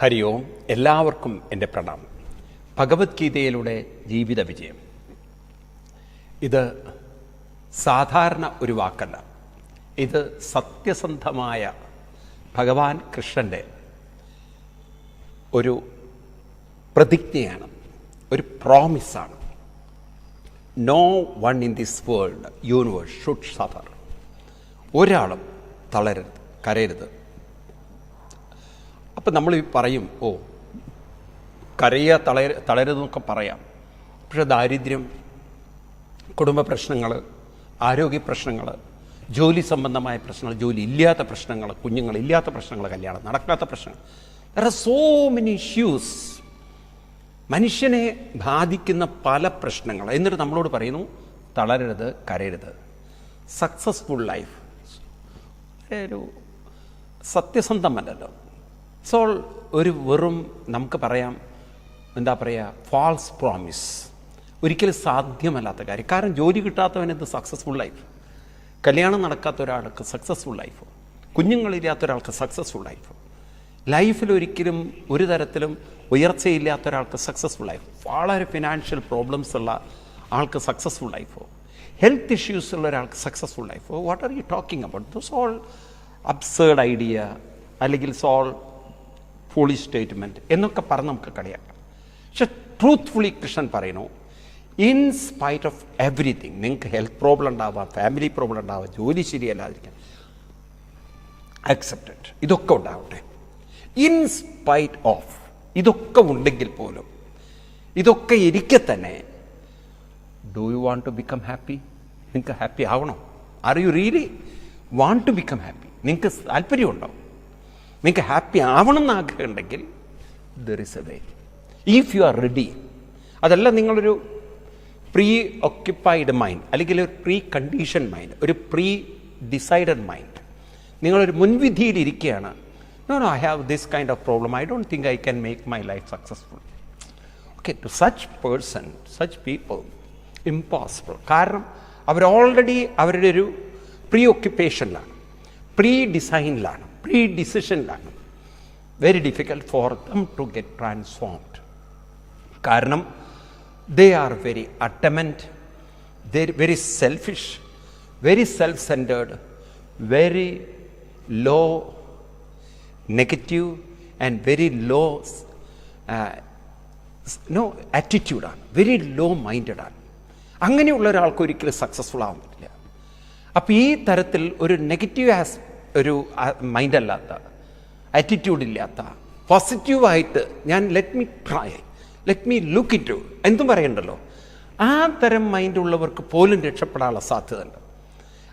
ഹരി ഓം. എല്ലാവർക്കും എന്റെ പ്രണാമം. ഭഗവത്ഗീതയിലൂടെ ജീവിത വിജയം. ഇത് സാധാരണ ഒരു വാക്കല്ല. ഇത് സത്യസന്ധമായ ഭഗവാൻ കൃഷ്ണന്റെ ഒരു പ്രതിജ്ഞയാണ് ഒരു പ്രോമിസാണ് no one in this world universe should suffer ഒരാളും തളരരുത് കരയരുത്. അപ്പം നമ്മൾ പറയും ഓ കരയ തളര തളരുതെന്നൊക്കെ പറയാം. പക്ഷേ ദാരിദ്ര്യം കുടുംബ പ്രശ്നങ്ങൾ ആരോഗ്യ പ്രശ്നങ്ങൾ ജോലി സംബന്ധമായ പ്രശ്നങ്ങൾ ജോലി ഇല്ലാത്ത പ്രശ്നങ്ങൾ കുഞ്ഞുങ്ങൾ ഇല്ലാത്ത പ്രശ്നങ്ങൾ കല്യാണം നടക്കാത്ത പ്രശ്നങ്ങൾ. There are so many issues മനുഷ്യനെ ബാധിക്കുന്ന പല പ്രശ്നങ്ങൾ. എന്നിട്ട് നമ്മളോട് പറയുന്നു തളരരുത് കരയരുത്. സക്സസ്ഫുൾ ലൈഫ് ഒരു സത്യസന്ധമല്ലല്ലോ. സോൾ ഒരു വെറും നമുക്ക് പറയാം എന്താ പറയുക ഫാൾസ് പ്രോമിസ് ഒരിക്കലും സാധ്യമല്ലാത്ത കാര്യം. കാരണം ജോലി കിട്ടാത്തവൻ എന്ത് സക്സസ്ഫുൾ ലൈഫ് കല്യാണം നടക്കാത്ത ഒരാൾക്ക് സക്സസ്ഫുൾ ലൈഫ് കുഞ്ഞുങ്ങളില്ലാത്ത ഒരാൾക്ക് സക്സസ്ഫുൾ ലൈഫ് ലൈഫിൽ ഒരിക്കലും ഒരു തരത്തിലും ഉയർച്ചയില്ലാത്ത ഒരാൾക്ക് സക്സസ്ഫുൾ ലൈഫ് വളരെ ഫിനാൻഷ്യൽ പ്രോബ്ലംസ് ഉള്ള ആൾക്ക് സക്സസ്ഫുൾ ലൈഫോ ഹെൽത്ത് ഇഷ്യൂസ് ഉള്ള ഒരാൾക്ക് successful ലൈഫോ what are you talking about the whole absurd idea അല്ലെങ്കിൽ സോൾ ഫോളി സ്റ്റേറ്റ്മെന്റ് എന്നൊക്കെ പറഞ്ഞ് നമുക്ക് കളിയാക്കാം. പക്ഷെ ട്രൂത്ത്ഫുള്ളി കൃഷ്ണൻ പറയുന്നു ഇൻ സ്പൈറ്റ് ഓഫ് എവറിഥിങ് നിങ്ങൾക്ക് ഹെൽത്ത് പ്രോബ്ലം ഉണ്ടാവാം ഫാമിലി പ്രോബ്ലം ഉണ്ടാവാം ജോലി ശരിയല്ലാതിരിക്കാം അക്സെപ്റ്റഡ് ഇതൊക്കെ ഉണ്ടാവട്ടെ. ഇൻ സ്പൈറ്റ് ഓഫ് ഇതൊക്കെ ഉണ്ടെങ്കിൽ പോലും ഇതൊക്കെ ഇരിക്കെ തന്നെ do you want to become happy നിങ്ങൾക്ക് happy ആവണോ? Are you really want to become happy നിങ്ങൾക്ക് താല്പര്യമുണ്ടോ? നിങ്ങൾക്ക് ഹാപ്പി ആവണം എന്ന് ആഗ്രഹമുണ്ടെങ്കിൽ there is a way if you are ready അതല്ല നിങ്ങളൊരു പ്രീ ഒക്യുപ്പൈഡ് മൈൻഡ് അല്ലെങ്കിൽ ഒരു പ്രീ കണ്ടീഷൻ മൈൻഡ് ഒരു പ്രീ ഡിസൈഡഡ് മൈൻഡ് നിങ്ങളൊരു മുൻവിധിയിലിരിക്കുകയാണ് no no I have this kind of problem I don't think I can make my life successful okay to such person such people impossible കാരണം അവർ already അവരുടെ ഒരു pre ഒക്യുപ്പേഷനിലാണ് pre ഡിസൈനിലാണ് pre ഡിസിഷനിലാണ് very difficult for them to get transformed കാരണം they are very attachment they very selfish very self centred very low negative and very low no ആറ്റിറ്റ്യൂഡാണ് very low മൈൻഡഡാണ് അങ്ങനെയുള്ള ഒരാൾക്ക് ഒരിക്കലും സക്സസ്ഫുൾ ആവുന്നില്ല അപ്പോൾ ഈ തരത്തിൽ ഒരു നെഗറ്റീവ് ആസ് ഒരു മൈൻഡ് അല്ലാത്ത ആറ്റിറ്റ്യൂഡ് ഇല്ലാത്ത പോസിറ്റീവായിട്ട് ഞാൻ let me try let me look it to എന്തും പറയണ്ടല്ലോ. ആ തരം മൈൻഡ് ഉള്ളവർക്ക് പോലും രക്ഷപ്പെടാനുള്ള സാധ്യത ഉണ്ട്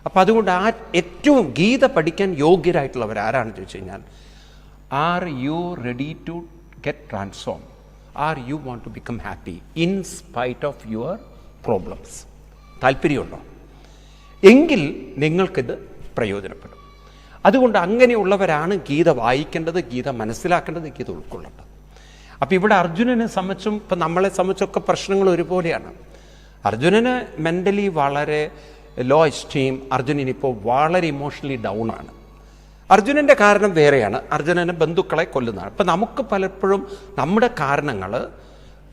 അപ്പം അതുകൊണ്ട് ആ ഏറ്റവും ഗീത പഠിക്കാൻ യോഗ്യരായിട്ടുള്ളവർ ആരാണെന്ന് ചോദിച്ചു കഴിഞ്ഞാൽ are you ready to get transform are you want to become happy in spite of your problems താല്പര്യമുണ്ടോ? എങ്കിൽ നിങ്ങൾക്കിത് പ്രയോജനപ്പെടും. അതുകൊണ്ട് അങ്ങനെയുള്ളവരാണ് ഗീത വായിക്കേണ്ടത് ഗീത മനസ്സിലാക്കേണ്ടത് ഗീത ഉൾക്കൊള്ളേണ്ടത്. അപ്പോൾ ഇവിടെ അർജുനനെ സംബന്ധിച്ചും ഇപ്പം നമ്മളെ സംബന്ധിച്ചൊക്കെ പ്രശ്നങ്ങൾ ഒരുപോലെയാണ്. അർജുനന് മെന്റലി വളരെ ലോ എസ്റ്റീം അർജുനനിപ്പോൾ വളരെ ഇമോഷണലി ഡൗൺ ആണ്. അർജുനന്റെ കാരണം വേറെയാണ്. അർജുനന് ബന്ധുക്കളെ കൊല്ലുന്നതാണ്. അപ്പം നമുക്ക് പലപ്പോഴും നമ്മുടെ കാരണങ്ങൾ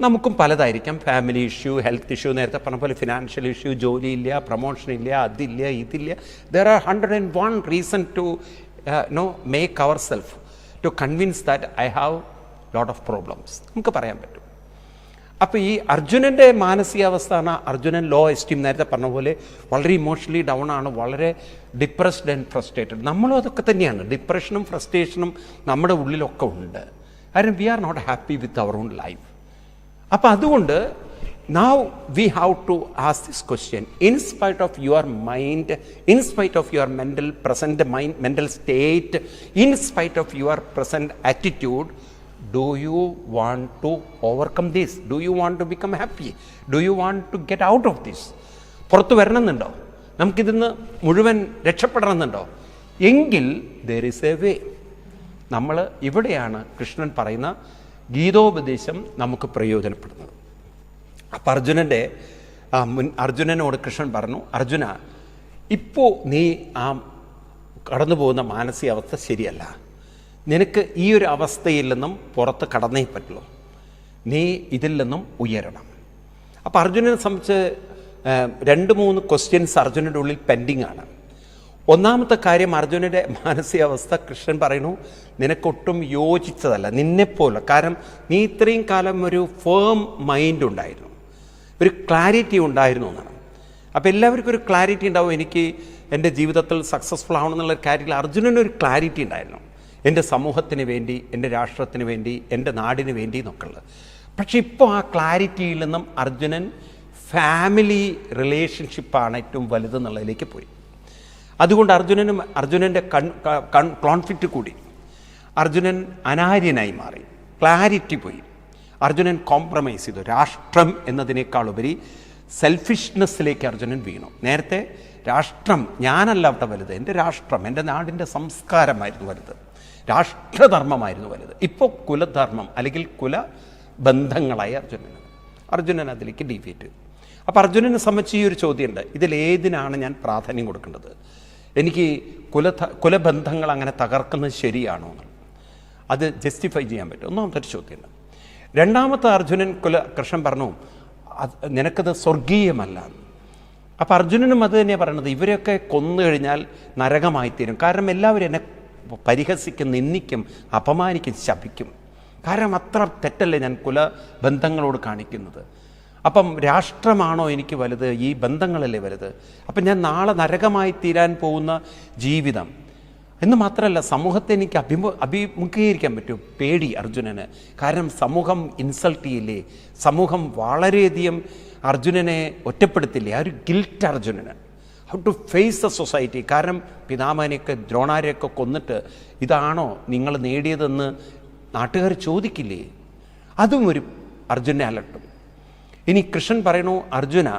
നമുക്കും പലതായിരിക്കാം. ഫാമിലി ഇഷ്യൂ ഹെൽത്ത് ഇഷ്യൂ നേരത്തെ പറഞ്ഞ പോലെ ഫിനാൻഷ്യൽ ഇഷ്യൂ ജോലിയില്ല പ്രൊമോഷൻ ഇല്ല അതില്ല ഇതില്ല. There are hundred and one reason to no make our self to convince that I have lot of problems നമുക്ക് പറയാൻ പറ്റും. അപ്പോൾ ഈ അർജുനന്റെ മാനസികാവസ്ഥ ആണ് അർജുനൻ ലോ എസ്റ്റീം നേരത്തെ പറഞ്ഞ പോലെ വളരെ ഇമോഷണലി ഡൗൺ ആണ് വളരെ ഡിപ്രസ്ഡ് ആൻഡ് ഫ്രസ്ട്രേറ്റഡ് നമ്മളും അതൊക്കെ തന്നെയാണ്. ഡിപ്രഷനും ഫ്രസ്ട്രേഷനും നമ്മുടെ ഉള്ളിലൊക്കെ ഉണ്ട്. കാരണം we are not happy with our own life അപ്പം അതുകൊണ്ട് now we have to ask this question in spite of your mind in spite of your mental present mind mental state in spite of your present attitude do you want to overcome this do you want to become happy do you want to get out of this പുറത്ത് വരണമെന്നുണ്ടോ? നമുക്കിതിന്ന് മുഴുവൻ രക്ഷപ്പെടണമെന്നുണ്ടോ? എങ്കിൽ there is a വേ നമ്മൾ ഇവിടെയാണ് കൃഷ്ണൻ പറയുന്ന ഗീതോപദേശം നമുക്ക് പ്രയോജനപ്പെടുന്നത് അപ്പം അർജുനന്റെ മുൻ അർജുനനോട് കൃഷ്ണൻ പറഞ്ഞു അർജുന ഇപ്പോൾ നീ ആ കടന്നു പോകുന്ന മാനസികാവസ്ഥ ശരിയല്ല. നിനക്ക് ഈ ഒരു അവസ്ഥയിൽ നിന്നും പുറത്ത് കടന്നേ പറ്റുള്ളൂ. നീ ഇതിൽ നിന്നും ഉയരണം. അപ്പോൾ അർജുനനെ സംബന്ധിച്ച് രണ്ട് മൂന്ന് ക്വസ്റ്റ്യൻസ് അർജുനന്റെ ഉള്ളിൽ പെൻഡിങ് ആണ്. ഒന്നാമത്തെ കാര്യം അർജുനന്റെ മാനസികാവസ്ഥ കൃഷ്ണൻ പറയുന്നു നിനക്കൊട്ടും യോജിച്ചതല്ല നിന്നെപ്പോലെ. കാരണം നീ ഇത്രയും കാലം ഒരു ഫേം മൈൻഡ് ഉണ്ടായിരുന്നു ഒരു ക്ലാരിറ്റി ഉണ്ടായിരുന്നു എന്നാണ്. അപ്പോൾ എല്ലാവർക്കും ഒരു ക്ലാരിറ്റി ഉണ്ടാവും എനിക്ക് എന്റെ ജീവിതത്തിൽ സക്സസ്ഫുൾ ആവണമെന്നുള്ള കാര്യത്തിൽ അർജുനന് ഒരു ക്ലാരിറ്റി ഉണ്ടായിരുന്നു എന്റെ സമൂഹത്തിന് വേണ്ടി എന്റെ രാഷ്ട്രത്തിന് വേണ്ടി എന്റെ നാടിന് വേണ്ടി എന്നൊക്കെ ഉള്ളത്. പക്ഷെ ഇപ്പോൾ ആ ക്ലാരിറ്റിയിൽ നിന്നും അർജുനൻ ഫാമിലി റിലേഷൻഷിപ്പാണ് ഏറ്റവും വലുതെന്നുള്ളതിലേക്ക് പോയി. അതുകൊണ്ട് അർജുനനും അർജുനന്റെ കൺ കൺ കോൺഫ്ലിക്റ്റ് കൂടി. അർജുനൻ അനാര്യനായി മാറി. ക്ലാരിറ്റി പോയി. അർജുനൻ കോംപ്രമൈസ് ചെയ്തു. രാഷ്ട്രം എന്നതിനേക്കാളുപരി സെൽഫിഷ്നെസ്സിലേക്ക് അർജുനൻ വീണു. നേരത്തെ രാഷ്ട്രം ഞാനല്ല അവിടെ വലുത് എന്റെ രാഷ്ട്രം എന്റെ നാടിന്റെ സംസ്കാരമായിരുന്നു വലുത്. രാഷ്ട്രധർമ്മമായിരുന്നു വലുത്. ഇപ്പോൾ കുലധർമ്മം അല്ലെങ്കിൽ കുല ബന്ധങ്ങളായി അർജുനന്. അർജുനൻ അതിലേക്ക് ഡിഫീറ്റ് അപ്പോൾ അർജുനനെ സംബന്ധിച്ച് ഈ ഒരു ചോദ്യമുണ്ട്. ഇതിലേതിനാണ് ഞാൻ പ്രാധാന്യം കൊടുക്കേണ്ടത്? എനിക്ക് കുല കുലബന്ധങ്ങൾ അങ്ങനെ തകർക്കുന്നത് ശരിയാണോ? അത് ജസ്റ്റിഫൈ ചെയ്യാൻ പറ്റും. ഒന്നാമത്തെ ചോദ്യം രണ്ടാമത്തെ അർജുനൻ കുല കൃഷ്ണൻ പറഞ്ഞു അത് നിനക്കത് സ്വർഗീയമല്ല. അപ്പോൾ അർജുനനും അത് തന്നെയാണ് പറയണത്. ഇവരെയൊക്കെ കൊന്നു കഴിഞ്ഞാൽ നരകമായിത്തീരും. കാരണം എല്ലാവരും എന്നെ പരിഹസിക്കും നിന്ദിക്കും അപമാനിക്കും ശപിക്കും. കാരണം അത്ര തെറ്റല്ലേ ഞാൻ കുല ബന്ധങ്ങളോട് കാണിക്കുന്നത്? അപ്പം രാഷ്ട്രമാണോ എനിക്ക് വലുത്? ഈ ബന്ധങ്ങളല്ലേ വലുത്? അപ്പം ഞാൻ നാളെ നരകമായി തീരാൻ പോകുന്ന ജീവിതം. എന്ന് മാത്രമല്ല സമൂഹത്തെ എനിക്ക് അഭിമു അഭിമുഖീകരിക്കാൻ പറ്റും പേടി അർജുനന്. കാരണം സമൂഹം ഇൻസൾട്ട് ചെയ്യില്ലേ? സമൂഹം വളരെയധികം അർജുനനെ ഒറ്റപ്പെടുത്തില്ലേ? ആ ഒരു ഗിൽറ്റ് അർജുനന്. How to face the society കാരണം പിതാമഹനെയൊക്കെ ദ്രോണാരെയൊക്കെ കൊന്നിട്ട് ഇതാണോ നിങ്ങൾ നേടിയതെന്ന് നാട്ടുകാർ ചോദിക്കില്ലേ? അതും ഒരു അർജുനെ അലട്ടും. ഇനി കൃഷ്ണൻ പറയണു അർജുന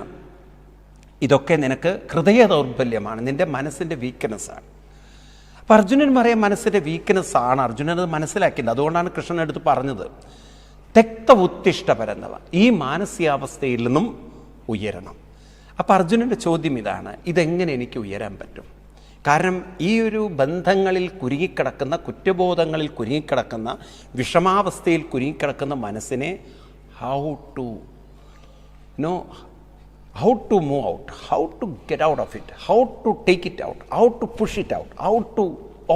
ഇതൊക്കെ നിനക്ക് ഹൃദയ ദൗർബല്യമാണ്. നിന്റെ മനസ്സിന്റെ വീക്ക്നെസ്സാണ് അപ്പം അർജുനൻ പറയാൻ മനസ്സിന്റെ വീക്ക്നെസ്സാണ് അർജുനൻ അത് മനസ്സിലാക്കിയത് അതുകൊണ്ടാണ് കൃഷ്ണൻ എടുത്ത് പറഞ്ഞത് തെക്ത ഉത്തിഷ്ടപരന്നവ ഈ മാനസികാവസ്ഥയിൽ നിന്നും ഉയരണം. അപ്പം അർജുനന്റെ ചോദ്യം ഇതാണ് ഇതെങ്ങനെ എനിക്ക് ഉയരാൻ പറ്റും? കാരണം ഈ ഒരു ബന്ധങ്ങളിൽ കുരുങ്ങിക്കിടക്കുന്ന കുറ്റബോധങ്ങളിൽ കുരുങ്ങിക്കിടക്കുന്ന വിഷമാവസ്ഥയിൽ കുരുങ്ങിക്കിടക്കുന്ന മനസ്സിനെ how to no how to move out, how to get out of it, how to take it out, how to push it out, how to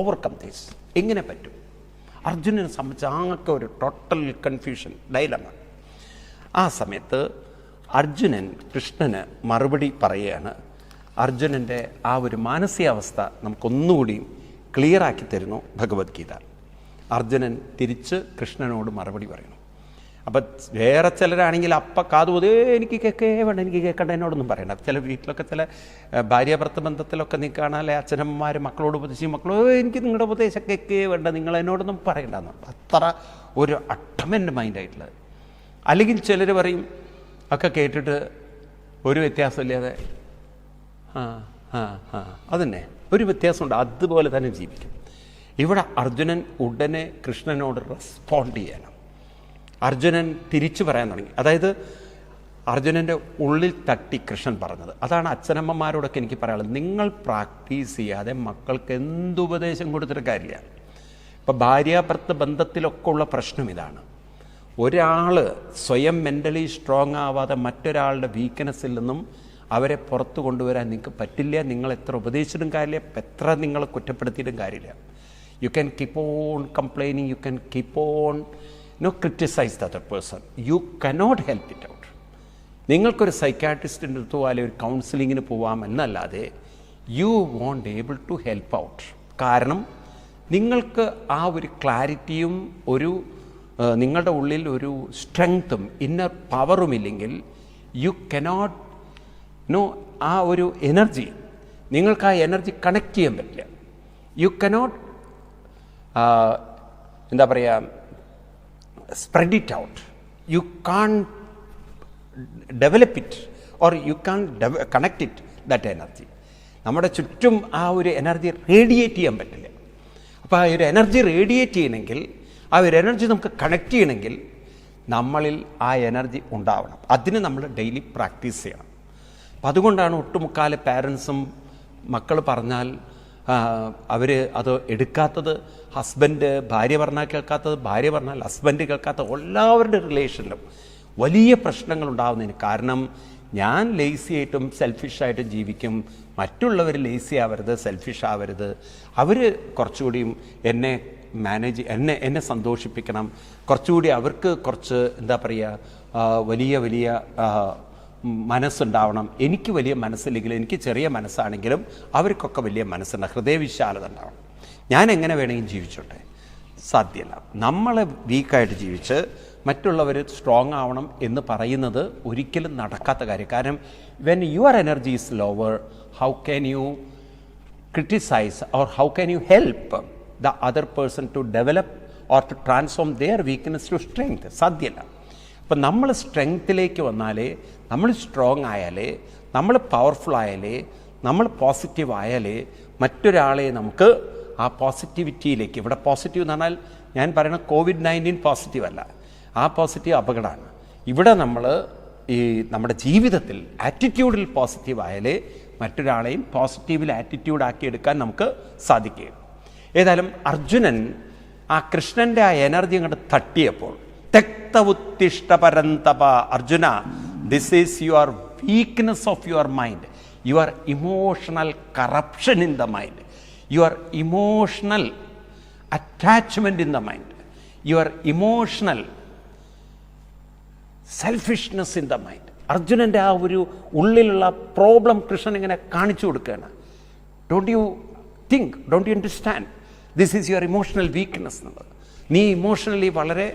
overcome this. എങ്ങനെ പറ്റും? അർജുനനെ സംബന്ധിച്ച് ആകെ ഒരു ടോട്ടൽ കൺഫ്യൂഷൻ ഡൈലമ ആ സമയത്ത് അർജുനൻ കൃഷ്ണന് മറുപടി പറയുകയാണ്. അർജുനന്റെ ആ ഒരു മാനസികാവസ്ഥ നമുക്കൊന്നുകൂടി ക്ലിയറാക്കി തരുന്നു ഭഗവത്ഗീത. അർജുനൻ തിരിച്ച് കൃഷ്ണനോട് മറുപടി പറയുന്നു. അപ്പം വേറെ ചിലരാണെങ്കിൽ അപ്പ കാതുപോതേ എനിക്ക് കേൾക്കേ വേണ്ട എനിക്ക് കേൾക്കണ്ട എന്നോടൊന്നും പറയണ്ട. ചില വീട്ടിലൊക്കെ ചില ഭാര്യ ഭർത്ത ബന്ധത്തിലൊക്കെ നീ കാണാല്ലേ അച്ഛനമ്മമാർ മക്കളോട് ഉപദേശിക്കും മക്കളോ എനിക്ക് നിങ്ങളുടെ ഉപദേശം കേൾക്കേ വേണ്ട നിങ്ങൾ എന്നോടൊന്നും പറയണ്ടെന്ന്. അത്ര ഒരു അട്ടമെന്റ് മൈൻഡായിട്ടുള്ളത്. അല്ലെങ്കിൽ ചിലർ പറയും ഒക്കെ കേട്ടിട്ട് ഒരു വ്യത്യാസമില്ലാതെ ആ ആ ആ അതന്നെ ഒരു വ്യത്യാസമുണ്ട് അതുപോലെ തന്നെ ജീവിക്കും. ഇവിടെ അർജുനൻ ഉടനെ കൃഷ്ണനോട് റെസ്പോണ്ട് ചെയ്യണം. അർജുനൻ തിരിച്ചു പറയാൻ തുടങ്ങി. അതായത് അർജുനന്റെ ഉള്ളിൽ തട്ടി കൃഷ്ണൻ പറഞ്ഞത്. അതാണ് അച്ഛനമ്മമാരോടൊക്കെ എനിക്ക് പറയാനുള്ളത്. നിങ്ങൾ പ്രാക്ടീസ് ചെയ്യാതെ മക്കൾക്ക് എന്തുപദേശം കൊടുത്തിട്ട് കാര്യമില്ല. ഇപ്പം ഭാര്യാഭർത്ത ബന്ധത്തിലൊക്കെ ഉള്ള പ്രശ്നം ഇതാണ്. ഒരാൾ സ്വയം മെന്റലി സ്ട്രോങ് ആവാതെ മറ്റൊരാളുടെ വീക്ക്നെസ്സിൽ നിന്നും അവരെ പുറത്തു കൊണ്ടുവരാൻ നിങ്ങൾക്ക് പറ്റില്ല നിങ്ങൾ എത്ര ഉപദേശിച്ചിട്ടും കാര്യമില്ല എത്ര നിങ്ങളെ കുറ്റപ്പെടുത്തിയിട്ടും കാര്യമില്ല. You can keep on complaining you can keep on no criticize the other person you cannot help it out നിങ്ങൾക്കൊരു സൈക്കാട്രിസ്റ്റിന്റെ അടുത്തോ അല്ലെങ്കിൽ ഒരു കൗൺസിലിങ്ങിന് പോവാം എന്നല്ലാതെ you won't able to help out കാരണം നിങ്ങൾക്ക് ആ ഒരു ക്ലാരിറ്റിയും ഒരു നിങ്ങളുടെ ഉള്ളിൽ ഒരു സ്ട്രെങ്ത്തും ഇന്നർ പവറും ഇല്ലെങ്കിൽ യു കനോട്ട് നോ ആ ഒരു എനർജി നിങ്ങൾക്ക് ആ എനർജി കണക്ട് ചെയ്യാൻ പറ്റില്ല. യു കനോട്ട് എന്താ പറയുക spread it out. You can't develop it or you can't ഡെവ connect it, that energy. നമ്മുടെ ചുറ്റും ആ ഒരു എനർജി റേഡിയേറ്റ് ചെയ്യാൻ പറ്റില്ല അപ്പോൾ ആ ഒരു എനർജി റേഡിയേറ്റ് ചെയ്യണമെങ്കിൽ ആ ഒരു എനർജി നമുക്ക് കണക്ട് ചെയ്യണമെങ്കിൽ നമ്മളിൽ ആ എനർജി ഉണ്ടാവണം അതിന് നമ്മൾ ഡെയിലി പ്രാക്ടീസ് ചെയ്യണം അപ്പം അതുകൊണ്ടാണ് ഒട്ടുമുക്കാലെ പാരൻസും മക്കൾ പറഞ്ഞാൽ അവർ അത് എടുക്കാത്തത് ഹസ്ബൻഡ് ഭാര്യ പറഞ്ഞാൽ കേൾക്കാത്തത് ഭാര്യ പറഞ്ഞാൽ ഹസ്ബൻഡ് കേൾക്കാത്ത എല്ലാവരുടെ റിലേഷനിലും വലിയ പ്രശ്നങ്ങൾ ഉണ്ടാകുന്നതിന് കാരണം ഞാൻ ലേസി ആയിട്ടും സെൽഫിഷായിട്ടും ജീവിക്കും. മറ്റുള്ളവർ ലേസി ആവരുത് സെൽഫിഷ് ആവരുത്. അവർ കുറച്ചുകൂടിയും എന്നെ മാനേജ് എന്നെ എന്നെ സന്തോഷിപ്പിക്കണം. കുറച്ചുകൂടി അവർക്ക് കുറച്ച് എന്താ പറയുക വലിയ വലിയ മനസ്സുണ്ടാവണം. എനിക്ക് വലിയ മനസ്സില്ലെങ്കിലും എനിക്ക് ചെറിയ മനസ്സാണെങ്കിലും അവർക്കൊക്കെ വലിയ മനസ്സുണ്ട് ഹൃദയവിശാലത ഉണ്ടാവണം ഞാൻ എങ്ങനെ വേണമെങ്കിലും ജീവിച്ചോട്ടെ? സാധ്യമല്ല നമ്മളെ വീക്കായിട്ട് ജീവിച്ച് മറ്റുള്ളവർ സ്ട്രോങ് ആവണം എന്ന് പറയുന്നത് ഒരിക്കലും നടക്കാത്ത കാര്യം. കാരണം when your energy is lower how can you criticize or how can you help the other person to develop or to transform their weakness to strength സാധ്യമല്ല അപ്പം നമ്മൾ സ്ട്രെങ്ത്തിലേക്ക് വന്നാലേ നമ്മൾ സ്ട്രോങ് ആയാലേ നമ്മൾ പവർഫുൾ ആയാലേ നമ്മൾ പോസിറ്റീവ് ആയാലേ മറ്റൊരാളെ നമുക്ക് ആ പോസിറ്റിവിറ്റിയിലേക്ക് ഇവിടെ പോസിറ്റീവ് എന്ന് പറഞ്ഞാൽ ഞാൻ പറയുന്ന കോവിഡ് നയന്റീൻ പോസിറ്റീവ് അല്ല. ആ പോസിറ്റീവ് അപകടമാണ്. ഇവിടെ നമ്മൾ ഈ നമ്മുടെ ജീവിതത്തിൽ ആറ്റിറ്റ്യൂഡിൽ പോസിറ്റീവ് ആയാലേ മറ്റൊരാളെയും പോസിറ്റീവിൽ ആറ്റിറ്റ്യൂഡ് ആക്കി എടുക്കാൻ നമുക്ക് സാധിക്കുകയും ഏതായാലും അർജുനൻ ആ കൃഷ്ണന്റെ ആ എനർജി അങ്ങോട്ട് തട്ടിയപ്പോൾ തെക്ത ഉത്തിഷ്ട പരന്തപ Arjuna this is your weakness of your mind your emotional corruption in the mind your emotional attachment in the mind your emotional selfishness in the mind അർജുനന്റെ ആ ഒരു ഉള്ളിലുള്ള പ്രോബ്ലം കൃഷ്ണൻ ഇങ്ങനെ കാണിച്ചു കൊടുക്കുകയാണ്. Don't you think don't you understand this is your emotional weakness എന്നുള്ളത്. നീ emotionally വളരെ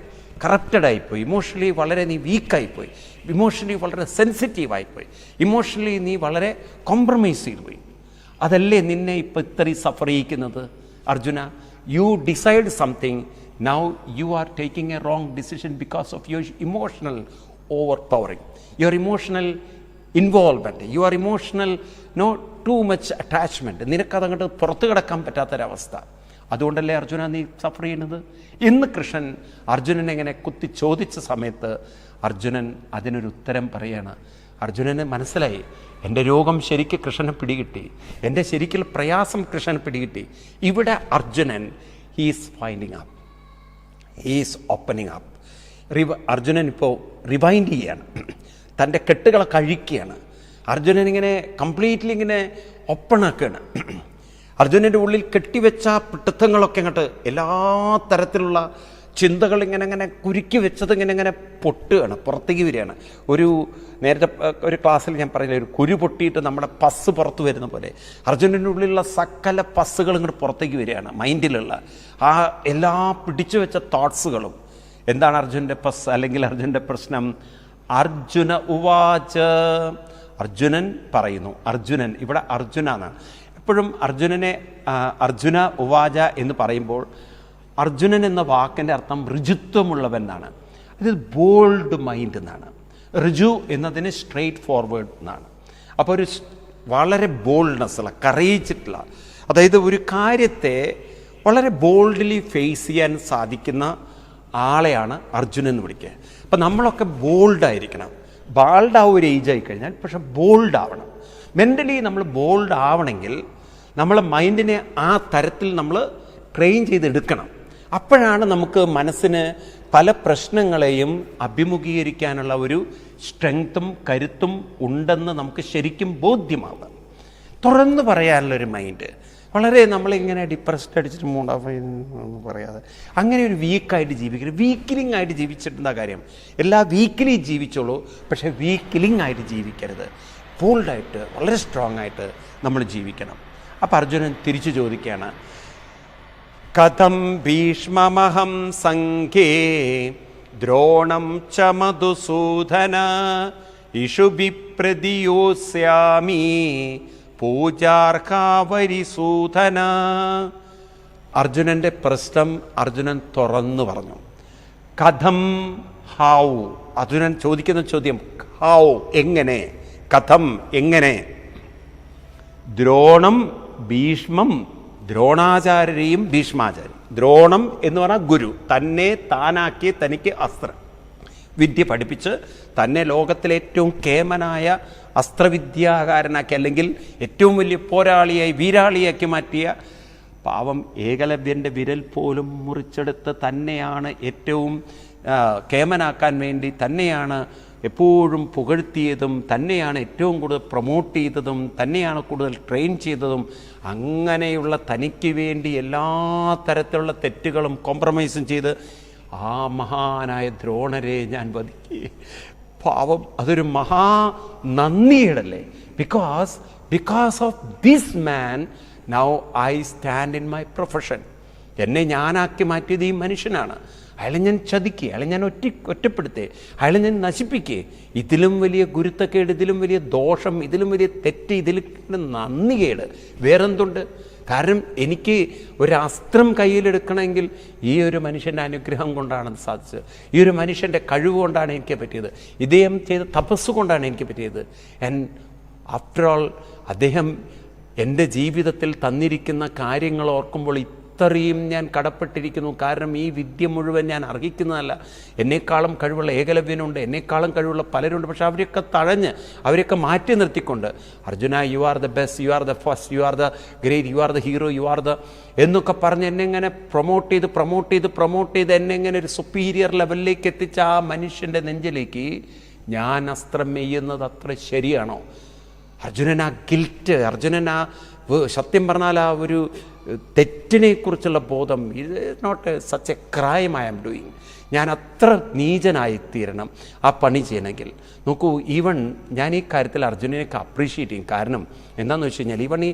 കറപ്റ്റഡ് ആയിപ്പോയി. ഇമോഷണലി വളരെ നീ വീക്കായിപ്പോയി ഇമോഷണലി വളരെ സെൻസിറ്റീവ് പോയി ഇമോഷണലി നീ വളരെ കോംപ്രമൈസ് ചെയ്തു പോയി അതല്ലേ നിന്നെ ഇപ്പം ഇത്രയും suffer ചെയ്യിക്കുന്നത്? Arjuna you decide something now you are taking a wrong decision because of your emotional overpowering your emotional involvement you are emotional no too much attachment നിനക്കതങ്ങോട്ട് പുറത്തു കിടക്കാൻ പറ്റാത്തൊരവസ്ഥ. അതുകൊണ്ടല്ലേ അർജുന നീ സഫർ ചെയ്യുന്നത്? ഇന്ന് കൃഷ്ണൻ അർജുനൻ എങ്ങനെ കുത്തി ചോദിച്ച സമയത്ത് അർജുനൻ അതിനൊരു ഉത്തരം പറയാണ്. അർജുനന് മനസ്സിലായി. എന്റെ രോഗം ശരിക്ക് കൃഷ്ണനെ പിടികിട്ടി. എന്റെ ശരിക്കും പ്രയാസം കൃഷ്ണനെ പിടികിട്ടി. ഇവിടെ Arjunan he's finding up he's opening up Riva Arjunan ഇപ്പോൾ റിവൈൻഡ് ചെയ്യാണ്. തന്റെ കെട്ടുകളെ കഴിക്കുകയാണ് അർജുനൻ ഇങ്ങനെ കംപ്ലീറ്റ്ലി ഇങ്ങനെ ഓപ്പൺ ആക്കുകയാണ്. അർജുനന്റെ ഉള്ളിൽ കെട്ടിവെച്ച പിടുത്തങ്ങളൊക്കെ അങ്ങോട്ട് എല്ലാ തരത്തിലുള്ള ചിന്തകൾ ഇങ്ങനെ ഇങ്ങനെ കുരുക്കി വെച്ചത് ഇങ്ങനെ ഇങ്ങനെ പൊട്ടുകയാണ് പുറത്തേക്ക് വരികയാണ്. ഒരു നേരത്തെ ഒരു ക്ലാസ്സിൽ ഞാൻ പറഞ്ഞില്ല ഒരു കുരു പൊട്ടിയിട്ട് നമ്മുടെ പസ് പുറത്ത് വരുന്ന പോലെ. അർജുനന്റെ ഉള്ളിലുള്ള സകല പസ്സുകൾ ഇങ്ങോട്ട് പുറത്തേക്ക് വരികയാണ് മൈൻഡിലുള്ള. ആ എല്ലാ പിടിച്ചു വെച്ച തോട്ട്സുകളും എന്താണ് അർജുന്റെ പസ് അല്ലെങ്കിൽ അർജുന്റെ പ്രശ്നം? അർജുന ഉവാച. അർജുനൻ പറയുന്നു അർജുനൻ ഇവിടെ അർജുന എന്നാണ്. എപ്പോഴും അർജുനനെ അർജുന ഉവാച എന്ന് പറയുമ്പോൾ അർജുനൻ എന്ന വാക്കിന്റെ അർത്ഥം ഋജുത്വമുള്ളവൻ എന്നാണ് ഇത് ബോൾഡ് മൈൻഡ് എന്നാണ്. ഋജു എന്നതിന് സ്ട്രെയിറ്റ് ഫോർവേഡ് എന്നാണ്. അപ്പോൾ ഒരു വളരെ ബോൾഡ്നെസ് ഉള്ള കറയിച്ചിട്ടുള്ള അതായത് ഒരു കാര്യത്തെ വളരെ ബോൾഡ്ലി ഫേസ് ചെയ്യാൻ സാധിക്കുന്ന ആളെയാണ് അർജുനൻ എന്ന് വിളിക്കുക. അപ്പം നമ്മളൊക്കെ ബോൾഡായിരിക്കണം ബാൾഡ് ആ ഒരു ഏജ് ആയി കഴിഞ്ഞാൽ പക്ഷെ ബോൾഡ് ആവണം. മെന്റലി നമ്മൾ ബോൾഡ് ആവണമെങ്കിൽ നമ്മളെ മൈൻഡിനെ ആ തരത്തിൽ നമ്മൾ ട്രെയിൻ ചെയ്തെടുക്കണം. അപ്പോഴാണ് നമുക്ക് മനസ്സിന് പല പ്രശ്നങ്ങളെയും അഭിമുഖീകരിക്കാനുള്ള ഒരു സ്ട്രെങ്ത്തും കരുത്തും ഉണ്ടെന്ന് നമുക്ക് ശരിക്കും ബോധ്യമാവുക. തുറന്നു പറയാനുള്ളൊരു മൈൻഡ് വളരെ നമ്മളിങ്ങനെ ഡിപ്രസ്ഡ് അടിച്ചിട്ട് എന്ന് പറയാതെ. അങ്ങനെ ഒരു വീക്കായിട്ട് ജീവിക്കരുത്. വീക്കിലിംഗ് ആയിട്ട് ജീവിച്ചിട്ടുള്ള കാര്യം? എല്ലാ വീക്കിലി ജീവിച്ചോളൂ. പക്ഷേ വീക്കിലിംഗ് ആയിട്ട് ജീവിക്കരുത്. ബോൾഡായിട്ട് വളരെ സ്ട്രോങ് ആയിട്ട് നമ്മൾ ജീവിക്കണം. അപ്പോൾ അർജുനൻ തിരിച്ചു ചോദിക്കുകയാണ്. കഥം ഭീഷ്മമഹം സംഖ്യേ ദ്രോണം ച മധുസൂദന ഇഷുബി പ്രതിയോസ്യാമി പൂജാർഹാവരിസൂദന അർജുനന്റെ പ്രശ്നം അർജുനൻ തുറന്നു പറഞ്ഞു. കഥം ഹൗ അർജുനൻ ചോദിക്കുന്ന ചോദ്യം ഹൗ എങ്ങനെ കഥം എങ്ങനെ? ദ്രോണം ഭീഷ്മം ദ്രോണാചാര്യരെയും ഭീഷ്മാചാര്യം. ദ്രോണം എന്ന് പറഞ്ഞാൽ ഗുരു. തന്നെ താനാക്കി തനിക്ക് അസ്ത്രം. വിദ്യ പഠിപ്പിച്ച് തന്നെ ലോകത്തിലെ ഏറ്റവും കേമനായ അസ്ത്രവിദ്യാകാരനാക്കി അല്ലെങ്കിൽ ഏറ്റവും വലിയ പോരാളിയായി വീരാളിയാക്കി മാറ്റിയ പാവം ഏകലവ്യന്റെ വിരൽ പോലും മുറിച്ചെടുത്ത് തന്നെയാണ് ഏറ്റവും കേമനാക്കാൻ വേണ്ടി തന്നെയാണ് എപ്പോഴും പുകഴ്ത്തിയതും തന്നെയാണ് ഏറ്റവും കൂടുതൽ പ്രൊമോട്ട് ചെയ്തതും തന്നെയാണ് കൂടുതൽ ട്രെയിൻ ചെയ്തതും. അങ്ങനെയുള്ള തനിക്ക് വേണ്ടി എല്ലാ തരത്തിലുള്ള തെറ്റുകളും കോംപ്രമൈസും ചെയ്ത് ആ മഹാനായ ദ്രോണരെ ഞാൻ വധിക്കുക പാവം അതൊരു മഹാ നന്ദിയിടല്ലേ? Because because of this man now I stand in my profession എന്നെ ഞാനാക്കി മാറ്റിയത് ഈ മനുഷ്യനാണ്. അയാളെ ഞാൻ ചതിക്കുക അയാളെ ഞാൻ ഒറ്റ ഒറ്റപ്പെടുത്തേ അയാളെ ഞാൻ നശിപ്പിക്കേ. ഇതിലും വലിയ ഗുരുത്തക്കേട് ഇതിലും വലിയ ദോഷം ഇതിലും വലിയ തെറ്റ് ഇതിലും നന്ദികേട് വേറെന്തുണ്ട്? കാരണം എനിക്ക് ഒരസ്ത്രം കയ്യിലെടുക്കണമെങ്കിൽ ഈ ഒരു മനുഷ്യന്റെ അനുഗ്രഹം കൊണ്ടാണ് സാധിച്ചത്. ഈ ഒരു മനുഷ്യന്റെ കഴിവ് കൊണ്ടാണ് എനിക്ക് പറ്റിയത്. ഇദ്ദേഹം ചെയ്ത തപസ് കൊണ്ടാണ് എനിക്ക് പറ്റിയത്. ആൻഡ് ആഫ്റ്റർ ഓൾ അദ്ദേഹം എന്റെ ജീവിതത്തിൽ തന്നിരിക്കുന്ന കാര്യങ്ങൾ ഓർക്കുമ്പോൾ ഇത്രയും ഞാൻ കടപ്പെട്ടിരിക്കുന്നു. കാരണം ഈ വിദ്യ മുഴുവൻ ഞാൻ അർഹിക്കുന്നതല്ല. എന്നെക്കാളും കഴിവുള്ള ഏകലവ്യനുണ്ട്. എന്നെക്കാളും കഴിവുള്ള പലരുണ്ട്. പക്ഷെ അവരെയൊക്കെ തഴഞ്ഞ് അവരെയൊക്കെ മാറ്റി നിർത്തിക്കൊണ്ട് Arjuna you are the best you are the first you are the great you are the hero you are the എന്നൊക്കെ പറഞ്ഞ് എന്നെങ്ങനെ പ്രൊമോട്ട് ചെയ്ത് പ്രൊമോട്ട് ചെയ്ത് പ്രൊമോട്ട് ചെയ്ത് എന്നെങ്ങനെ ഒരു സുപ്പീരിയർ ലെവലിലേക്ക് എത്തിച്ച ആ മനുഷ്യന്റെ നെഞ്ചിലേക്ക് ഞാൻ അസ്ത്രം മെയ്യുന്നത് അത്ര ശരിയാണോ? അർജുനൻ ആ ഗിൽറ്റ് അർജുനൻ ആ സത്യം പറഞ്ഞാൽ ആ ഒരു തെറ്റിനെ കുറിച്ചുള്ള ബോധം ഇത് not such a crime I am doing ഞാൻ അത്ര നീചനായിത്തീരണം ആ പണി ചെയ്യണമെങ്കിൽ. നോക്കൂ ഈവൺ ഞാൻ ഈ കാര്യത്തിൽ അർജുനനെയൊക്കെ അപ്രീഷിയേറ്റ് ചെയ്യും. കാരണം എന്താണെന്ന് വെച്ച് കഴിഞ്ഞാൽ ഈവൺ ഈ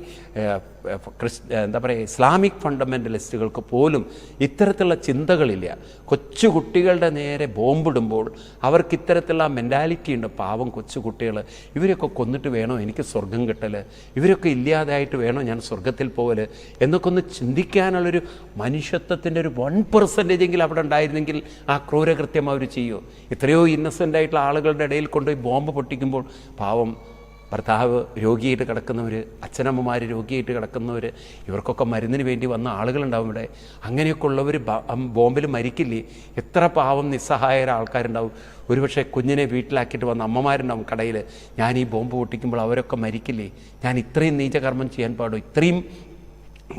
ക്രിസ് എന്താ പറയുക ഇസ്ലാമിക് ഫണ്ടമെന്റലിസ്റ്റുകൾക്ക് പോലും ഇത്തരത്തിലുള്ള ചിന്തകളില്ല. കൊച്ചു കുട്ടികളുടെ നേരെ ബോംബിടുമ്പോൾ അവർക്ക് ഇത്തരത്തിലുള്ള മെന്റാലിറ്റി ഉണ്ട്. പാവം കൊച്ചു കുട്ടികൾ ഇവരൊക്കെ കൊന്നിട്ട് വേണോ എനിക്ക് സ്വർഗം കിട്ടൽ ഇവരൊക്കെ ഇല്ലാതായിട്ട് വേണോ ഞാൻ സ്വർഗത്തിൽ പോകൽ എന്നൊക്കെ ഒന്ന് ചിന്തിക്കാനുള്ളൊരു മനുഷ്യത്വത്തിന്റെ ഒരു വൺ പെർസെന്റേജ് എങ്കിലും അവിടെ ഉണ്ടായിരുന്നെങ്കിൽ ആ ക്രൂരകൃത്യം അവർ ചെയ്യുമോ എത്രയോ ഇന്നസെന്റ് ആയിട്ടുള്ള ആളുകളുടെ ഇടയിൽ കൊണ്ടുപോയി ബോംബ് പൊട്ടിക്കുമ്പോൾ പാവം ഭർത്താവ് രോഗിയായിട്ട് കിടക്കുന്നവർ അച്ഛനമ്മമാർ രോഗിയായിട്ട് കിടക്കുന്നവർ ഇവർക്കൊക്കെ മരുന്നിന് വേണ്ടി വന്ന ആളുകളുണ്ടാവും ഇവിടെ. അങ്ങനെയൊക്കെ ഉള്ളവർ ബോംബിൽ മരിക്കില്ലേ? എത്ര പാവം നിസ്സഹായര ആൾക്കാരുണ്ടാവും. ഒരുപക്ഷെ കുഞ്ഞിനെ വീട്ടിലാക്കിയിട്ട് വന്ന അമ്മമാരുണ്ടാവും കടയിൽ ഞാൻ ഈ ബോംബ് പൊട്ടിക്കുമ്പോൾ അവരൊക്കെ മരിക്കില്ലേ? ഞാൻ ഇത്രയും നീചകർമ്മം ചെയ്യാൻ പാടും. ഇത്രയും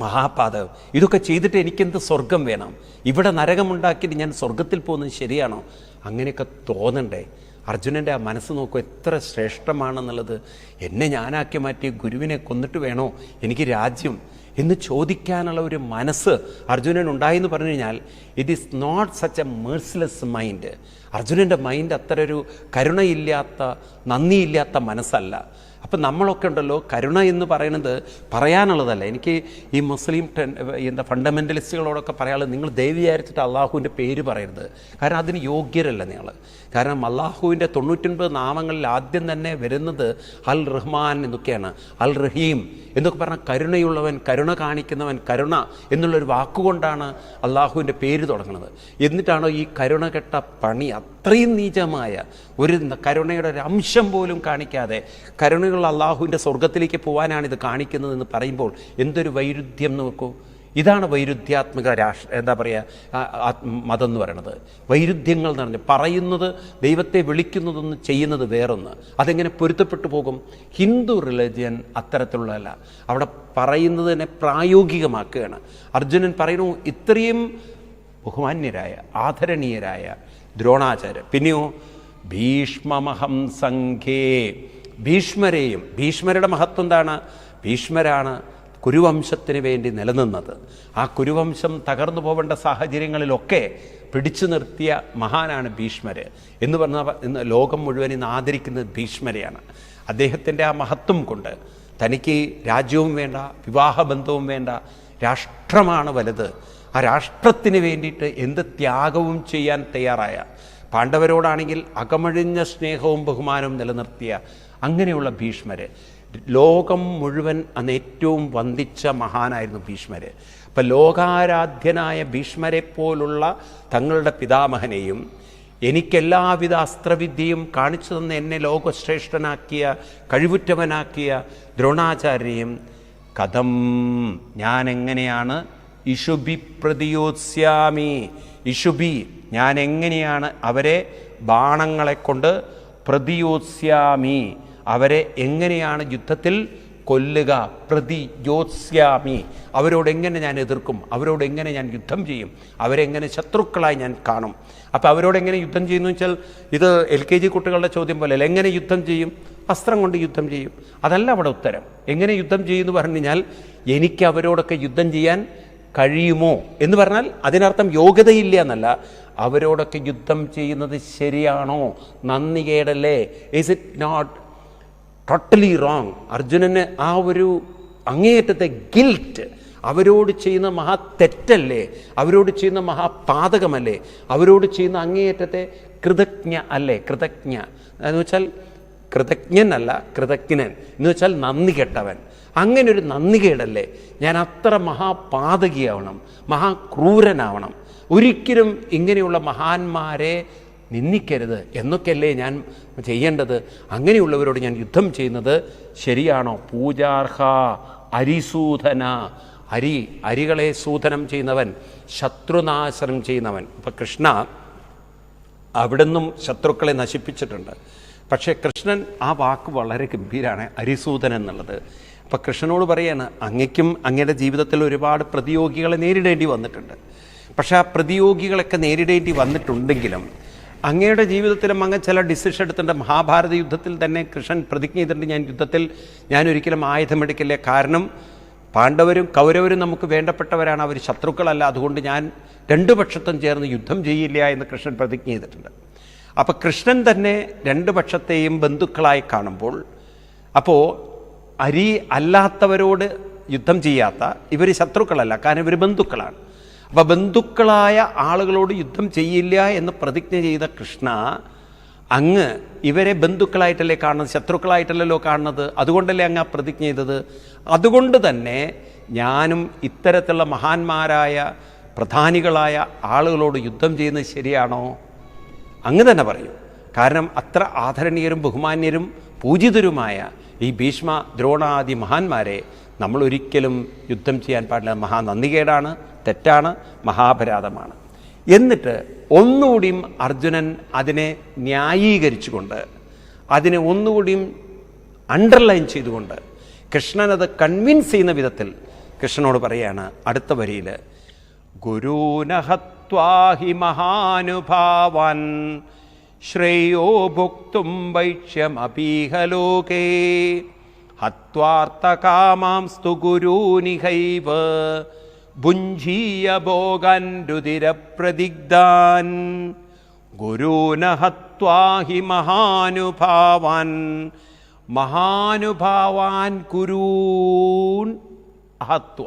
മഹാപാതകം. ഇതൊക്കെ ചെയ്തിട്ട് എനിക്കെന്ത് സ്വർഗം വേണം? ഇവിടെ നരകമുണ്ടാക്കിയിട്ട് ഞാൻ സ്വർഗത്തിൽ പോകുന്നത് ശരിയാണോ? അങ്ങനെയൊക്കെ തോന്നണ്ടേ? അർജുനന്റെ ആ മനസ്സ് നോക്കൂ എത്ര ശ്രേഷ്ഠമാണെന്നുള്ളത്. എന്നെ ഞാനാക്കി മാറ്റി ഗുരുവിനെ കൊന്നിട്ട് വേണോ? എനിക്ക് രാജ്യം എന്ന് ചോദിക്കാനുള്ള ഒരു മനസ്സ് അർജുനൻ ഉണ്ടായെന്ന് പറഞ്ഞു കഴിഞ്ഞാൽ it is not such a merciless mind അർജുനന്റെ മൈൻഡ് അത്ര ഒരു കരുണയില്ലാത്ത നന്ദിയില്ലാത്ത മനസ്സല്ല. അപ്പം നമ്മളൊക്കെ ഉണ്ടല്ലോ കരുണ എന്ന് പറയുന്നത് പറയാനുള്ളതല്ല. എനിക്ക് ഈ മുസ്ലിം ടെൻ എന്താ ഫണ്ടമെന്റലിസ്റ്റുകളോടൊക്കെ പറയാനുള്ളത് നിങ്ങൾ ദൈവം വിചാരിച്ചിട്ട് അള്ളാഹുവിന്റെ പേര് പറയരുത്. കാരണം അതിന് യോഗ്യരല്ല നിങ്ങൾ. കാരണം അള്ളാഹുവിന്റെ തൊണ്ണൂറ്റൊൻപത് നാമങ്ങളിൽ ആദ്യം തന്നെ വരുന്നത് അൽ റഹ്മാൻ എന്നൊക്കെയാണ്. അൽ റഹീം എന്നൊക്കെ പറഞ്ഞാൽ കരുണയുള്ളവൻ കരുണ കാണിക്കുന്നവൻ കരുണ എന്നുള്ളൊരു വാക്കുകൊണ്ടാണ് അള്ളാഹുവിന്റെ പേര് തുടങ്ങുന്നത്. എന്നിട്ടാണോ ഈ കരുണ കെട്ട പണി അത്രയും നീചമായ ഒരു കരുണയുടെ ഒരു അംശം പോലും കാണിക്കാതെ കരുണയുള്ള അള്ളാഹുവിന്റെ സ്വർഗത്തിലേക്ക് പോകാനാണ് ഇത് കാണിക്കുന്നത് എന്ന് പറയുമ്പോൾ എന്തൊരു വൈരുദ്ധ്യം നോക്കൂ. ഇതാണ് വൈരുദ്ധ്യാത്മക രാഷ്ട്ര എന്താ പറയുക മതം എന്ന് പറയുന്നത് വൈരുദ്ധ്യങ്ങൾ എന്ന് പറഞ്ഞ് പറയുന്നത് ദൈവത്തെ വിളിക്കുന്നതൊന്ന് ചെയ്യുന്നത് വേറൊന്ന്. അതെങ്ങനെ പൊരുത്തപ്പെട്ടു പോകും? ഹിന്ദു റിലിജിയൻ അത്തരത്തിലുള്ളതല്ല. അവിടെ പറയുന്നതിനെ പ്രായോഗികമാക്കുകയാണ്. അർജുനൻ പറയുന്നു ഇത്രയും ബഹുമാന്യരായ ആദരണീയരായ ദ്രോണാചാര്യ. പിന്നെയോ ഭീഷ്മമഹം സംഖ്യേ ഭീഷ്മരെയും ഭീഷ്മരുടെ മഹത്വം എന്താണ്? ഭീഷ്മരാണ് കുരുവംശത്തിന് വേണ്ടി നിലനിന്നത്. ആ കുരുവംശം തകർന്നു പോവേണ്ട സാഹചര്യങ്ങളിലൊക്കെ പിടിച്ചു നിർത്തിയ മഹാനാണ് ഭീഷ്മര്. എന്ന് പറഞ്ഞ ഇന്ന് ലോകം മുഴുവൻ ഇന്ന് ആദരിക്കുന്നത് ഭീഷ്മരെയാണ്. അദ്ദേഹത്തിന്റെ ആ മഹത്വം കൊണ്ട് തനിക്ക് രാജ്യവും വേണ്ട വിവാഹബന്ധവും വേണ്ട രാഷ്ട്രമാണ് വലുത്. ആ രാഷ്ട്രത്തിന് വേണ്ടിയിട്ട് എന്ത് ത്യാഗവും ചെയ്യാൻ തയ്യാറായ പാണ്ഡവരോടാണെങ്കിൽ അകമഴിഞ്ഞ സ്നേഹവും ബഹുമാനവും നിലനിർത്തിയ അങ്ങനെയുള്ള ഭീഷ്മര് ലോകം മുഴുവൻ അന്ന് ഏറ്റവും വന്ദിച്ച മഹാനായിരുന്നു ഭീഷ്മര്. അപ്പം ലോകാരാധ്യനായ ഭീഷ്മരെ പോലുള്ള തങ്ങളുടെ പിതാമഹനെയും എനിക്കെല്ലാവിധ അസ്ത്രവിദ്യയും കാണിച്ചു തന്ന എന്നെ ലോകശ്രേഷ്ഠനാക്കിയ കഴിവുറ്റവനാക്കിയ ദ്രോണാചാര്യയും കഥം ഞാൻ എങ്ങനെയാണ് ഇഷുഭി പ്രതിയോത്സ്യാമി. ഇഷുബി ഞാൻ എങ്ങനെയാണ് അവരെ ബാണങ്ങളെ കൊണ്ട് പ്രതിയോത്സ്യാമി? അവരെ എങ്ങനെയാണ് യുദ്ധത്തിൽ കൊല്ലുക? പ്രതി ജ്യോത്സ്യാമി അവരോട് എങ്ങനെ ഞാൻ എതിർക്കും? അവരോടെങ്ങനെ ഞാൻ യുദ്ധം ചെയ്യും? അവരെങ്ങനെ ശത്രുക്കളായി ഞാൻ കാണും? അപ്പോൾ അവരോടെങ്ങനെ യുദ്ധം ചെയ്യുന്നു വെച്ചാൽ ഇത് എൽ കെ ജി കുട്ടികളുടെ ചോദ്യം പോലെ അല്ല? എങ്ങനെ യുദ്ധം ചെയ്യും? അസ്ത്രം കൊണ്ട് യുദ്ധം ചെയ്യും. അതല്ല അവിടെ ഉത്തരം. എങ്ങനെ യുദ്ധം ചെയ്യുമെന്ന് പറഞ്ഞു കഴിഞ്ഞാൽ എനിക്ക് അവരോടൊക്കെ യുദ്ധം ചെയ്യാൻ കഴിയുമോ എന്ന് പറഞ്ഞാൽ അതിനർത്ഥം യോഗ്യതയില്ല എന്നല്ല. അവരോടൊക്കെ യുദ്ധം ചെയ്യുന്നത് ശരിയാണോ? നന്ദി കേടല്ലേ is it not totally wrong അർജുനന് ആ ഒരു അങ്ങേയറ്റത്തെ ഗിൽറ്റ് അവരോട് ചെയ്യുന്ന മഹാ തെറ്റല്ലേ? അവരോട് ചെയ്യുന്ന മഹാപാതകമല്ലേ അവരോട് ചെയ്യുന്ന അങ്ങേയറ്റത്തെ കൃതജ്ഞ അല്ലേ? കൃതജ്ഞ. എന്ന് വെച്ചാൽ കൃതജ്ഞനല്ല കൃതജ്ഞനൻ എന്ന് വെച്ചാൽ നന്ദി കെട്ടവൻ. അങ്ങനെ ഒരു നന്ദികേടല്ലേ? ഞാൻ അത്ര മഹാപാതകിയാവണം മഹാക്രൂരനാവണം. ഒരിക്കലും ഇങ്ങനെയുള്ള മഹാന്മാരെ നിന്ദിക്കരുത് എന്നൊക്കെയല്ലേ ഞാൻ ചെയ്യേണ്ടത്. അങ്ങനെയുള്ളവരോട് ഞാൻ യുദ്ധം ചെയ്യുന്നത് ശരിയാണോ? പൂജാർഹ അരിസൂധന. അരി അരികളെ സൂധനം ചെയ്യുന്നവൻ ശത്രുനാശനം ചെയ്യുന്നവൻ. ഇപ്പം കൃഷ്ണ അവിടുന്നും ശത്രുക്കളെ നശിപ്പിച്ചിട്ടുണ്ട്. പക്ഷേ കൃഷ്ണൻ ആ വാക്ക് വളരെ ഗംഭീരമാണ് അരിസൂതൻ എന്നുള്ളത് അപ്പം കൃഷ്ണനോട് പറയാണ് അങ്ങയ്ക്കും അങ്ങയുടെ ജീവിതത്തിൽ ഒരുപാട് പ്രതിയോഗികളെ നേരിടേണ്ടി വന്നിട്ടുണ്ട്. പക്ഷെ ആ പ്രതിയോഗികളൊക്കെ നേരിടേണ്ടി വന്നിട്ടുണ്ടെങ്കിലും അങ്ങയുടെ ജീവിതത്തിലും അങ്ങ് ചില ഡിസിഷൻ എടുത്തിട്ടുണ്ട്. മഹാഭാരത യുദ്ധത്തിൽ തന്നെ കൃഷ്ണൻ പ്രതിജ്ഞ ചെയ്തിട്ടുണ്ട്. ഞാൻ യുദ്ധത്തിൽ ഞാൻ ഒരിക്കലും ആയുധമെടുക്കില്ല. കാരണം പാണ്ഡവരും കൗരവരും നമുക്ക് വേണ്ടപ്പെട്ടവരാണ്. അവർ ശത്രുക്കളല്ല. അതുകൊണ്ട് ഞാൻ രണ്ടു പക്ഷത്തും ചേർന്ന് യുദ്ധം ചെയ്യില്ല എന്ന് കൃഷ്ണൻ പ്രതിജ്ഞ ചെയ്തിട്ടുണ്ട്. അപ്പോൾ കൃഷ്ണൻ തന്നെ രണ്ട് പക്ഷത്തെയും ബന്ധുക്കളായി കാണുമ്പോൾ അപ്പോൾ അരി അല്ലാത്തവരോട് യുദ്ധം ചെയ്യാത്ത ഇവർ ശത്രുക്കളല്ല കാരണം ഇവർ ബന്ധുക്കളാണ്. അപ്പോൾ ബന്ധുക്കളായ ആളുകളോട് യുദ്ധം ചെയ്യില്ല എന്ന് പ്രതിജ്ഞ ചെയ്ത കൃഷ്ണ അങ്ങ് ഇവരെ ബന്ധുക്കളായിട്ടല്ലേ കാണുന്നത് ശത്രുക്കളായിട്ടല്ലല്ലോ കാണുന്നത്? അതുകൊണ്ടല്ലേ അങ്ങ് ആ പ്രതിജ്ഞ ചെയ്തത്? അതുകൊണ്ട് തന്നെ ഞാനും ഇത്തരത്തിലുള്ള മഹാന്മാരായ പ്രധാനികളായ ആളുകളോട് യുദ്ധം ചെയ്യുന്നത് ശരിയാണോ? അങ്ങ് തന്നെ പറയും. കാരണം അത്ര ആദരണീയരും ബഹുമാന്യരും പൂജിതരുമായ ഈ ഭീഷ്മ ദ്രോണാദി മഹാന്മാരെ നമ്മൾ ഒരിക്കലും യുദ്ധം ചെയ്യാൻ പാടില്ല. മഹാനന്ദികേടാണ് തെറ്റാണ് മഹാപരാധമാണ്. എന്നിട്ട് ഒന്നുകൂടിയും അർജുനൻ അതിനെ ന്യായീകരിച്ചുകൊണ്ട് അതിനെ ഒന്നുകൂടിയും അണ്ടർലൈൻ ചെയ്തുകൊണ്ട് കൃഷ്ണൻ അത് കൺവിൻസ് ചെയ്യുന്ന വിധത്തിൽ കൃഷ്ണനോട് പറയുകയാണ് അടുത്ത വരിയിൽ ഗുരുനഹത്വാഹി മഹാനുഭാവൻ ശ്രേയോ ഭുക്തും വൈക്ഷ്യമപീഹലോകേ ഹത്വാർത്ഥകാമാംസ്തു ഗുരൂനിഹൈവ. ഭുഞ്ജീയ ഭോഗൻ രുതിരപ്രദിഗ്ധാൻ ഗുരൂനഹത്വാഹി മഹാനുഭാവാൻ. മഹാനുഭാവാൻ കുരൂൻ അഹത്വ.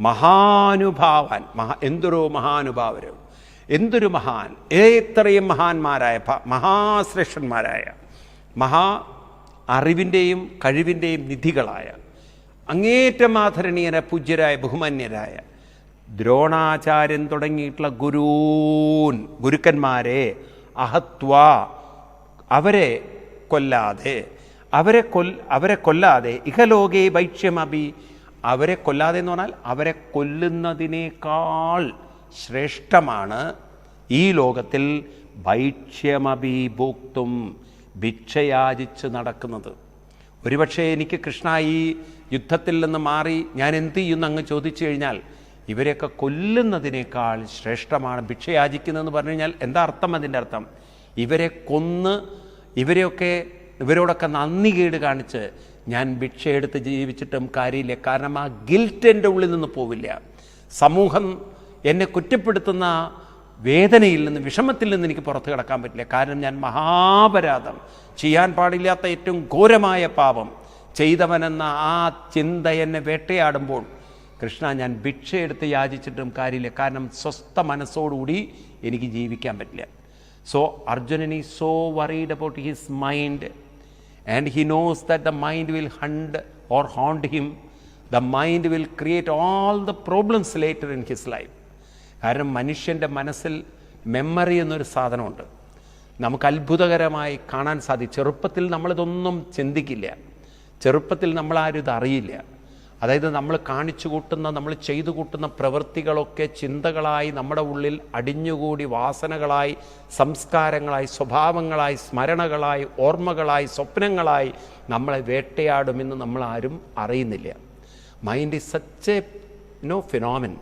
മഹാനുഭാവാൻ. മഹാ എന്തൊരു മഹാനുഭാവരും? എന്തൊരു മഹാൻ? എത്രയും മഹാന്മാരായ മഹാശ്രേഷ്ഠന്മാരായ മഹാ അറിവിന്റെയും കഴിവിന്റെയും നിധികളായ അങ്ങേറ്റം ആദരണീയര പൂജ്യരായ ബഹുമാന്യരായ ദ്രോണാചാര്യൻ തുടങ്ങിയിട്ടുള്ള ഗുരൂൻ ഗുരുക്കന്മാരെ അഹത്വ അവരെ കൊല്ലാതെ അവരെ കൊൽ അവരെ കൊല്ലാതെ ഇഹലോകേ വൈക്ഷ്യമഭി അവരെ കൊല്ലാതെ എന്ന് പറഞ്ഞാൽ അവരെ കൊല്ലുന്നതിനേക്കാൾ ശ്രേഷ്ഠമാണ്. ഈ ലോകത്തിൽ ഭൈക്ഷ്യമഭി ഭോക്തും ഭിക്ഷയാചിച്ച് നടക്കുന്നത്. ഒരുപക്ഷെ എനിക്ക് കൃഷ്ണ ഈ യുദ്ധത്തിൽ നിന്ന് മാറി ഞാൻ എന്ത് ചെയ്യുന്നു അങ്ങ് ചോദിച്ചു കഴിഞ്ഞാൽ ഇവരെയൊക്കെ കൊല്ലുന്നതിനേക്കാൾ ശ്രേഷ്ഠമാണ് ഭിക്ഷയാചിക്കുന്നതെന്ന് പറഞ്ഞു കഴിഞ്ഞാൽ എന്താ അർത്ഥം അതിന്റെ അർത്ഥം? ഇവരെ കൊന്ന് ഇവരെയൊക്കെ ഇവരോടൊക്കെ നന്ദി കേട് കാണിച്ച് ഞാൻ ഭിക്ഷയെടുത്ത് ജീവിച്ചിട്ടും കാര്യമില്ല. കാരണം ആ ഗിൽറ്റ് എന്റെ ഉള്ളിൽ നിന്ന് പോവില്ല. സമൂഹം എന്നെ കുറ്റപ്പെടുത്തുന്ന വേദനയിൽ നിന്ന് വിഷമത്തിൽ നിന്ന് എനിക്ക് പുറത്തു കിടക്കാൻ പറ്റില്ല. കാരണം ഞാൻ മഹാപരാധം. ചെയ്യാൻ പാടില്ലാത്ത ഏറ്റവും ഘോരമായ പാപം. ചെയ്തവനെന്ന ആ ചിന്ത എന്നെ വേട്ടയാടുമ്പോൾ കൃഷ്ണ ഞാൻ ഭിക്ഷ ഭിക്ഷയെടുത്ത് യാചിച്ചിട്ടും കാര്യമില്ല. കാരണം സ്വസ്ഥ മനസ്സോടുകൂടി എനിക്ക് ജീവിക്കാൻ പറ്റില്ല. സോ അർജുനൻ ഈ so worried about his mind and he knows that the mind will hunt or haunt him the mind will create all the problems later in his life കാരണം മനുഷ്യന്റെ മനസ്സിൽ മെമ്മറി എന്നൊരു സാധനമുണ്ട്. നമുക്ക് അത്ഭുതകരമായി കാണാൻ സാധിക്കും. ചെറുപ്പത്തിൽ നമ്മളിതൊന്നും ചിന്തിക്കില്ല. ചെറുപ്പത്തിൽ നമ്മളാരും ഇത് അറിയില്ല. അതായത് നമ്മൾ കാണിച്ചു കൂട്ടുന്ന നമ്മൾ ചെയ്തു കൂട്ടുന്ന പ്രവൃത്തികളൊക്കെ ചിന്തകളായി നമ്മുടെ ഉള്ളിൽ അടിഞ്ഞുകൂടി വാസനകളായി സംസ്കാരങ്ങളായി സ്വഭാവങ്ങളായി സ്മരണകളായി ഓർമ്മകളായി സ്വപ്നങ്ങളായി നമ്മളെ വേട്ടയാടുമെന്ന് നമ്മളാരും ആരും അറിയുന്നില്ല. Mind is such a no phenomenon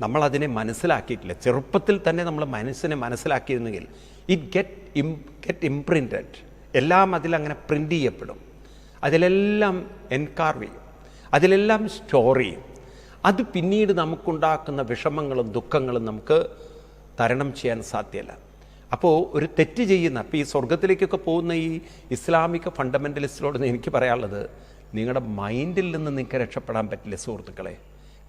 നമ്മളതിനെ മനസ്സിലാക്കിയിട്ടില്ല. ചെറുപ്പത്തിൽ തന്നെ നമ്മൾ മനസ്സിനെ മനസ്സിലാക്കിയിരുന്നെങ്കിൽ it get hmm get imprinted എല്ലാം അതിലങ്ങനെ പ്രിന്റ് ചെയ്യപ്പെടും. അതിലെല്ലാം എൻകാർവ് ചെയ്യും. അതിലെല്ലാം സ്റ്റോർ ചെയ്യും. അത് പിന്നീട് നമുക്കുണ്ടാക്കുന്ന വിഷമങ്ങളും ദുഃഖങ്ങളും നമുക്ക് തരണം ചെയ്യാൻ സാധ്യമല്ല അപ്പോൾ ഒരു തെറ്റ് ചെയ്യുന്ന അപ്പോൾ ഈ സ്വർഗത്തിലേക്കൊക്കെ പോകുന്ന ഈ ഇസ്ലാമിക ഫണ്ടമെന്റലിസ്റ്റിനോട് എനിക്ക് പറയാനുള്ളത് നിങ്ങളുടെ മൈൻഡിൽ നിന്ന് നിങ്ങൾക്ക് രക്ഷപ്പെടാൻ പറ്റില്ല സുഹൃത്തുക്കളെ.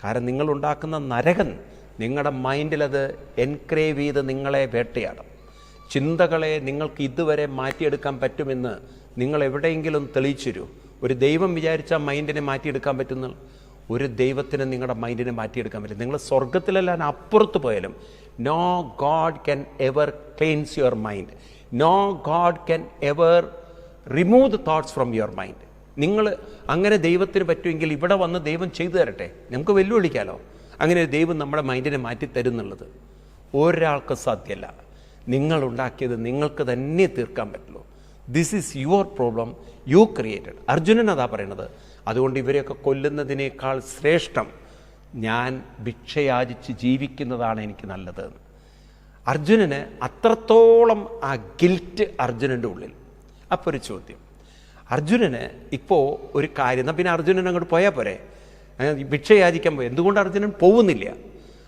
കാരണം നിങ്ങൾ ഉണ്ടാക്കുന്ന നരകൻ നിങ്ങളുടെ മൈൻഡിലത് എൻക്രേവ് ചെയ്ത് നിങ്ങളെ വേട്ടയാടും. ചിന്തകളെ നിങ്ങൾക്ക് ഇതുവരെ മാറ്റിയെടുക്കാൻ പറ്റുമെന്ന് നിങ്ങൾ എവിടെയെങ്കിലും തെളിയിച്ചു ഒരു ദൈവം വിചാരിച്ചാൽ മൈൻഡിനെ മാറ്റിയെടുക്കാൻ പറ്റുന്ന ഒരു ദൈവത്തിന് നിങ്ങളുടെ മൈൻഡിനെ മാറ്റിയെടുക്കാൻ പറ്റും നിങ്ങൾ സ്വർഗത്തിലെല്ലാം അപ്പുറത്ത് പോയാലും no god can ever cleanse your mind no god can ever remove the thoughts from your mind നിങ്ങൾ അങ്ങനെ ദൈവത്തിന് പറ്റുമെങ്കിൽ ഇവിടെ വന്ന് ദൈവം ചെയ്തു തരട്ടെ. നമുക്ക് വെല്ലുവിളിക്കാലോ? അങ്ങനെ ദൈവം നമ്മുടെ മൈൻഡിനെ മാറ്റി തരുന്നുള്ളത് ഒരാൾക്ക് സാധ്യമല്ല നിങ്ങൾ ഉണ്ടാക്കിയത് നിങ്ങൾക്ക് തന്നെ തീർക്കാൻ പറ്റുള്ളൂ. This is your problem you created Arjunan അതാ പറയണത്. അതുകൊണ്ട് ഇവരെയൊക്കെ കൊല്ലുന്നതിനേക്കാൾ ശ്രേഷ്ഠം ഞാൻ ഭിക്ഷയാചിച്ച് ജീവിക്കുന്നതാണ് എനിക്ക് നല്ലത്. അർജുനന് അത്രത്തോളം ആ ഗിൽറ്റ് അർജുനന്റെ ഉള്ളിൽ. അപ്പോൾ ഒരു ചോദ്യം. അർജുനന് ഇപ്പോൾ ഒരു കാര്യം എന്നാൽ പിന്നെ അർജുനൻ അങ്ങോട്ട് പോയാൽ പോരെ? അങ്ങനെ ഭിക്ഷ യാചിക്കാൻ പോയി. എന്തുകൊണ്ട് അർജുനൻ പോകുന്നില്ല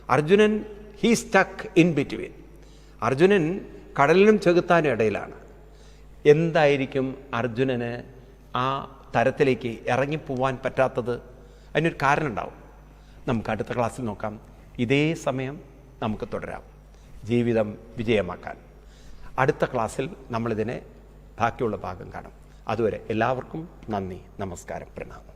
Arjunan he stuck in between Arjunan കടലിനും ചെകുത്താനും ഇടയിലാണ്. എന്തായിരിക്കും അർജുനന് ആ തരത്തിലേക്ക് ഇറങ്ങിപ്പോവാൻ പറ്റാത്തത്? അതിനൊരു കാരണം ഉണ്ടാവും നമുക്ക് അടുത്ത ക്ലാസ്സിൽ നോക്കാം. ഇതേ സമയം നമുക്ക് തുടരാം. ജീവിതം വിജയമാക്കാൻ. അടുത്ത ക്ലാസ്സിൽ നമ്മളിതിനെ ബാക്കിയുള്ള ഭാഗം കാണും. അതുവരെ എല്ലാവർക്കും നന്ദി നമസ്കാരം പ്രണാമം.